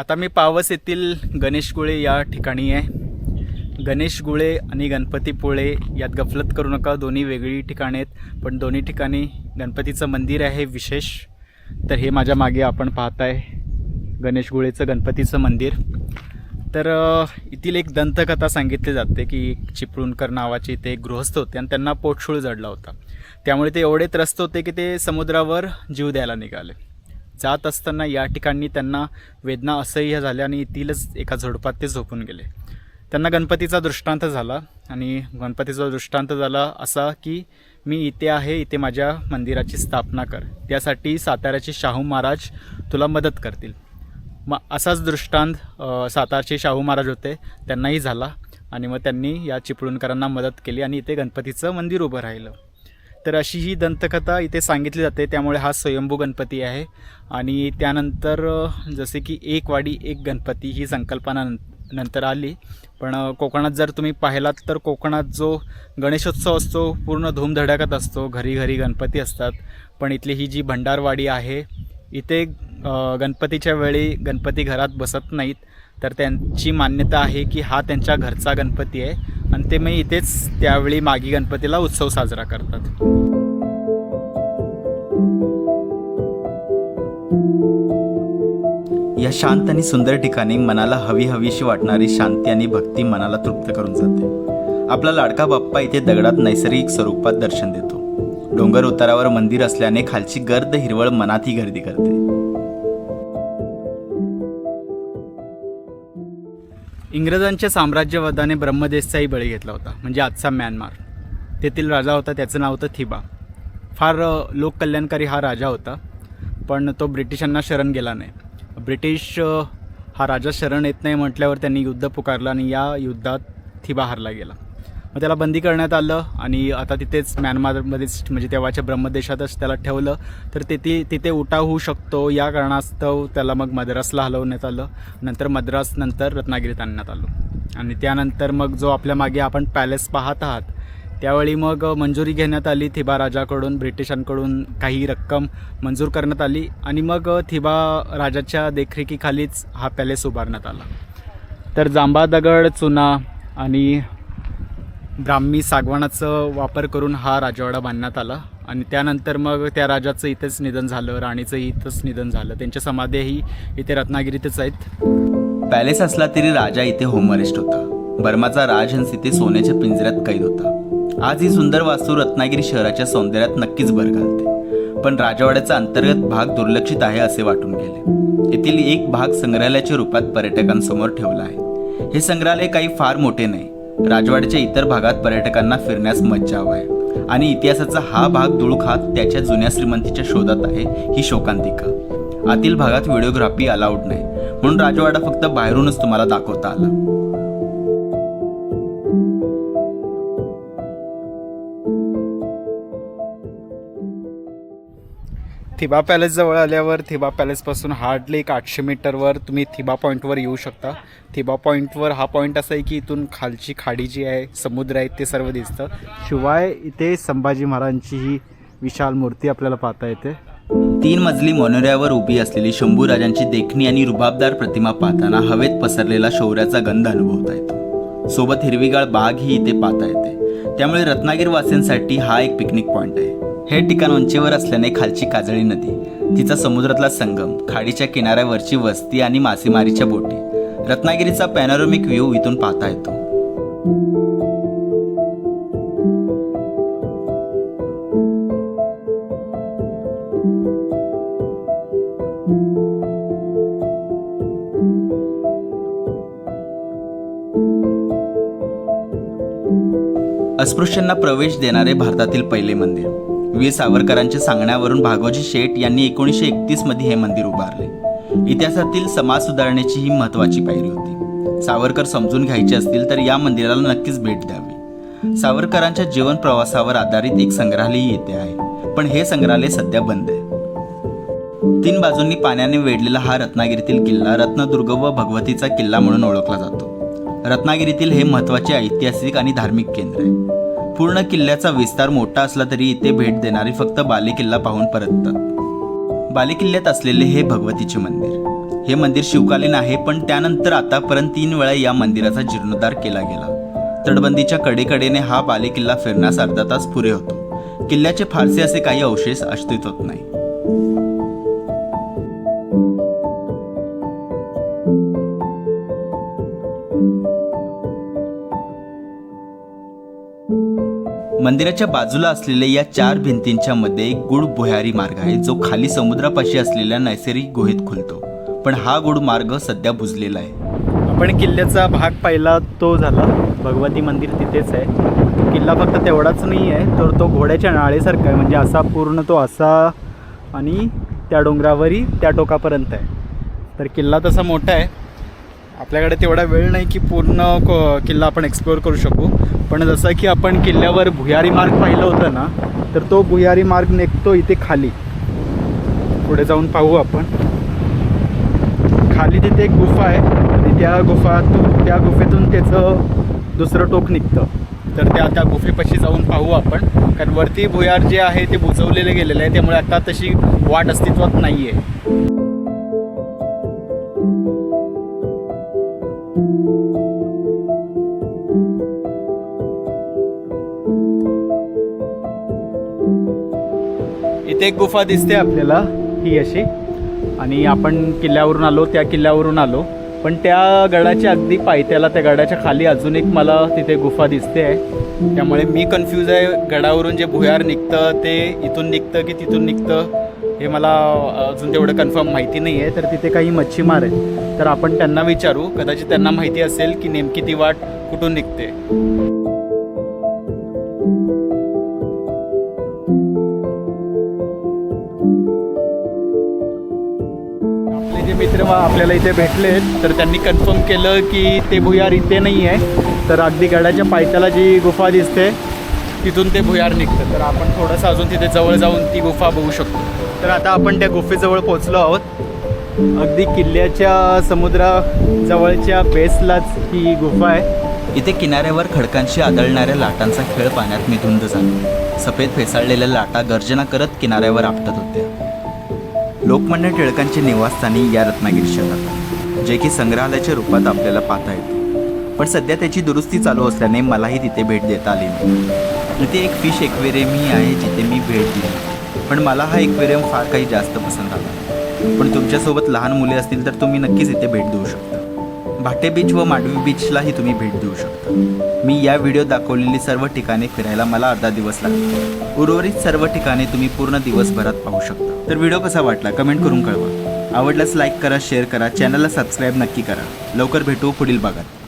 आता मी पावस येथील गणेश गुळे या ठिकाणी आहे. गणेश गुळे आणि गणपतीपुळे यात गफलत करू नका दोन्ही वेगळी ठिकाणे आहेत पण दोन्ही ठिकाणी गणपतीचं मंदिर आहे विशेष. तर हे माझ्या मागे आपण पाहताय गणेश गुळेचं गणपतीचं मंदिर. तर येथील एक दंतकथा सांगितली जाते की एक चिपळूणकर नावाचे ते गृहस्थ होते आणि त्यांना पोटशूळ जडला होता. त्यामुळे ते एवढे त्रस्त होते की ते समुद्रावर जीव द्यायला निघाले. जात असताना या ठिकाणी त्यांना वेदना असह्य झाल्या आणि येथीलच एका झोडपात ते झोपून गेले. त्यांना गणपतीचा दृष्टांत झाला आणि गणपतीचा दृष्टांत झाला असा की मी इथे आहे इथे माझ्या मंदिराची स्थापना कर. त्यासाठी साताऱ्याचे शाहू महाराज तुला मदत करतील. मग असाच दृष्टांत सातारचे शाहू महाराज होते. त्यांनाही झाला आणि मग त्यांनी या चिपळूणकरांना मदत केली आणि इथे गणपतीचं मंदिर उभं राहिलं. तर अशी ही दंतकथा इथे सांगितली जाते. त्यामुळे हा स्वयंभू गणपती आहे. आणि त्यानंतर जसे की एक वाडी एक गणपती ही संकल्पना नंतर आली. पण कोकणात जर तुम्ही पाहिलात तर कोकणात जो गणेशोत्सव असतो पूर्ण धूमधडाक्यात असतो घरी घरी गणपती असतात. पण इथली ही जी भंडारवाडी आहे इथे गणपतीच्या वेळी गणपती घरात बसत नाहीत. तर त्यांची मान्यता आहे की हा त्यांच्या घरचा गणपती आहे. आणि ते मग इथेच त्यावेळी मागी गणपतीला उत्सव साजरा करतात. या शांत आणि सुंदर ठिकाणी मनाला हवी हवीशी वाटणारी शांती आणि भक्ती मनाला तृप्त करून जाते. आपला लाडका बाप्पा इथे दगडात नैसर्गिक स्वरूपात दर्शन देतो. डोंगर उतारावर मंदिर असल्याने खालची गर्द हिरवळ मनातही गर्दी करते. इंग्रजांच्या साम्राज्यवादाने ब्रह्मदेशचाही बळी घेतला होता म्हणजे आजचा म्यानमार. तेथील राजा होता त्याचं नाव होतं थिबा. फार लोककल्याणकारी हा राजा होता पण तो ब्रिटिशांना शरण गेला नाही. ब्रिटिश हा राजा शरण येत नाही म्हटल्यावर त्यांनी युद्ध पुकारलं आणि या युद्धात थिबा हारला गेला. मग त्याला बंदी करण्यात आलं आणि आता तिथेच म्यानमारमध्येच म्हणजे तेव्हाच्या ब्रह्मदेशातच त्याला ठेवलं. तर तिथे तिथे उठाव होऊ शकतो. या कारणास्तव त्याला मग मद्रासला हलवण्यात आलं. नंतर मद्रास नंतर रत्नागिरीत आणण्यात आलं. आणि त्यानंतर मग जो आपल्या मागे आपण पॅलेस पाहत आहात त्यावेळी मग मंजुरी घेण्यात आली थिबा राजाकडून ब्रिटिशांकडून काही रक्कम मंजूर करण्यात आली आणि मग थिबा राजाच्या देखरेखीखालीच हा पॅलेस उभारण्यात आला. तर जांबा दगड चुना आणि ब्राह्मी सागवानाचं वापर करून हा राजवाडा बांधण्यात आला. आणि त्यानंतर मग त्या राजाचं इथेच निधन झालं राणीचं इथंच निधन झालं. त्यांच्या समाध्याही इथे रत्नागिरीतच आहेत. पॅलेस असला तरी राजा इथे होमरिस्ट होता. बर्माचा राजहंस इथे सोन्याच्या पिंजऱ्यात कैद होता. आज ही सुंदर वास्तू रत्नागिरी शहराच्या सौंदर्यात नक्कीच भर घालते. पण राजवाड्याचा अंतर्गत भाग दुर्लक्षित आहे असे वाटून गेले. येथील एक भाग संग्रहालयाच्या रूपात पर्यटकांसमोर ठेवला आहे. हे संग्रहालय काही फार मोठे नाही. राजवाड्याच्या इतर भागात पर्यटकांना फिरण्यास मज्जा हवा आहे आणि इतिहासाचा हा भाग धुळखात त्याच्या जुन्या श्रीमंतीच्या शोधात आहे ही शोकांतिका. आतील भागात व्हिडिओग्राफी अलाउड नाही म्हणून राजवाडा फक्त बाहेरूनच तुम्हाला दाखवता आला. थिबा पॅलेस जवळ आल्यावर थिबा पॅलेसपासून हार्डली एक आठशे मीटरवर तुम्ही थिबा पॉईंटवर येऊ शकता. थिबा पॉईंटवर हा पॉईंट असा आहे की इथून खालची खाडी जी आहे समुद्र आहे ते सर्व दिसतं. शिवाय इथे संभाजी महाराजांची ही विशाल मूर्ती आपल्याला पाहता येते. तीन मजली मोनोऱ्यावर उभी असलेली शंभूराजांची देखणी आणि रुबाबदार प्रतिमा पाहताना हवेत पसरलेला शौर्याचा गंध अनुभवता येतो. सोबत हिरवीगाळ बाग ही इथे पाहता येते. त्यामुळे रत्नागिरी वासियांसाठी हा एक पिकनिक पॉइंट आहे. हे ठिकाण उंचीवर असल्याने खालची काजळी नदी तिचा समुद्रातला संगम खाडीच्या किनाऱ्यावरची वस्ती आणि मासेमारीच्या बोटी रत्नागिरीचा पॅनोरमिक व्ह्यू इथून पाहता येतो. अस्पृश्यांना प्रवेश देणारे भारतातील पहिले मंदिर. वीर सावरकरांच्या सांगण्यावरून भागोजी शेठ यांनी एकोणीसशे एकतीसमध्ये हे मंदिर उभारले. इतिहासातील समाज सुधारणेची ही महत्वाची पायरी होती. सावरकर समजून घ्यायचे असतील तर या मंदिराला नक्कीच भेट द्यावी. सावरकरांच्या जीवन प्रवासावर आधारित एक संग्रहालय येथे आहे. पण हे संग्रहालय सध्या बंद आहे. तीन बाजूंनी पाण्याने वेढलेला हा रत्नागिरीतील किल्ला रत्नदुर्ग व भगवतीचा किल्ला म्हणून ओळखला जातो. रत्नागिरीतील हे महत्त्वाचे ऐतिहासिक आणि धार्मिक केंद्र आहे. पूर्ण किल्ल्याचा विस्तार मोठा असला तरी इथे भेट देणारे फक्त बालेकिल्ला पाहून परततात. बालेकिल्ल्यात असलेले हे भगवतीचे मंदिर. हे मंदिर शिवकालीन आहे पण त्यानंतर आतापर्यंत तीन वेळा या मंदिराचा जीर्णोद्धार केला गेला. तटबंदीच्या कडेकडेने हा बालेकिल्ला फिरण्यास अर्धा तास पुरे होतो. किल्ल्याचे फारसे असे काही अवशेष अस्तित्वात नाही. मंदिराच्या बाजूला असलेल्या या चार भिंतींच्या मध्ये एक गुड भुयारी मार्ग आहे. जो खाली समुद्रापाशी असलेल्या नैसर्गिक गुहेत खुलतो. पण हा गुड मार्ग सध्या बुजलेला आहे. आपण किल्ल्याचा भाग पाहिला तो झाला. भगवती मंदिर तिथेच आहे. किल्ला फक्त तेवढाच नाही आहे तर तो घोड्याच्या नाळेसारखा आहे. म्हणजे असा पूर्ण तो असा आणि त्या डोंगरावरही त्या टोकापर्यंत आहे. तर किल्ला तसा मोठा आहे. आपल्याकडे तेवढा वेळ नाही की पूर्ण क- किल्ला आपण एक्सप्लोअर करू शकू. पण जसं की आपण किल्ल्यावर भुयारी मार्ग पाहिलं होतं ना तर तो भुयारी मार्ग निघतो इथे खाली. पुढे जाऊन पाहू आपण. खाली तिथे एक गुफा आहे. आणि त्या गुफातून त्या गुफेतून त्याचं दुसरं टोक निघतं. तर त्या त्या गुफेपाशी जाऊन पाहू आपण. कारण वरती भुयार जे आहे ते बुजवलेले गेलेलं आहे. त्यामुळे आता तशी वाट अस्तित्वात नाही आहे इथे एक गुफा दिसते आपल्याला ही अशी. आणि आपण किल्ल्यावरून आलो त्या किल्ल्यावरून आलो. पण त्या गडाच्या अगदी पायथ्याला त्या गडाच्या खाली अजून एक मला तिथे गुफा दिसते आहे. त्यामुळे मी कन्फ्यूज आहे. गडावरून जे भुयार निघतं ते इथून निघतं की तिथून निघतं? हे मला अजून तेवढं कन्फर्म माहिती नाही आहे तर तिथे काही मच्छीमार आहेत. तर आपण त्यांना विचारू कदाचित त्यांना माहिती असेल की नेमकी ती वाट कुठून निघते. आपले जे मित्र आपल्याला इथे भेटले तर त्यांनी कन्फर्म केलं की ते भुयार इथे नाही आहे तर अगदी गडाच्या पायथ्याला जी गुफा दिसते तिथून ते भुयार निघतं. तर आपण थोडंसं अजून तिथे जवळ जाऊन ती गुफा बघू शकतो. तर आता आपण त्या गुफेजवळ पोहोचलो आहोत. अगदी किल्ल्याच्या समुद्राजवळच्या बेसलाच ही गुफा आहे. इथे किनाऱ्यावर खडकांशी आदळणाऱ्या लाटांचा खेळ पाण्यात निधुंद झाला. सफेद फेसाळलेल्या लाटा गर्जना करत किनाऱ्यावर आपटत होत्या. लोकमान्य टिळकांचे निवासस्थानी या रत्नागिरी शहरात जे की संग्रहालयाच्या रूपात आपल्याला पाहता येते. पण सध्या त्याची दुरुस्ती चालू असल्याने मलाही तिथे भेट देता आली नाही. इथे एक फिश एक्वेरियमही आहे जिथे मी भेट दिली. पण मला हा एक्वेरियम फार काही जास्त पसंत आला पण तुमच्यासोबत लहान मुले असतील तर तुम्ही नक्कीच इथे भेट देऊ शकता. भाटे बीच व मांडवी बीचलाही तुम्ही भेट देऊ शकता. मी या व्हिडिओ दाखवलेली सर्व ठिकाणे फिरायला मला अर्धा दिवस लागला. उर्वरित सर्व ठिकाणे तुम्ही पूर्ण दिवसभरात पाहू शकता. तर व्हिडिओ कसा वाटला कमेंट करून कळवा. आवडल्यास लाईक करा शेअर करा चॅनलला सबस्क्राईब नक्की करा. लवकर भेटू पुढील भागात.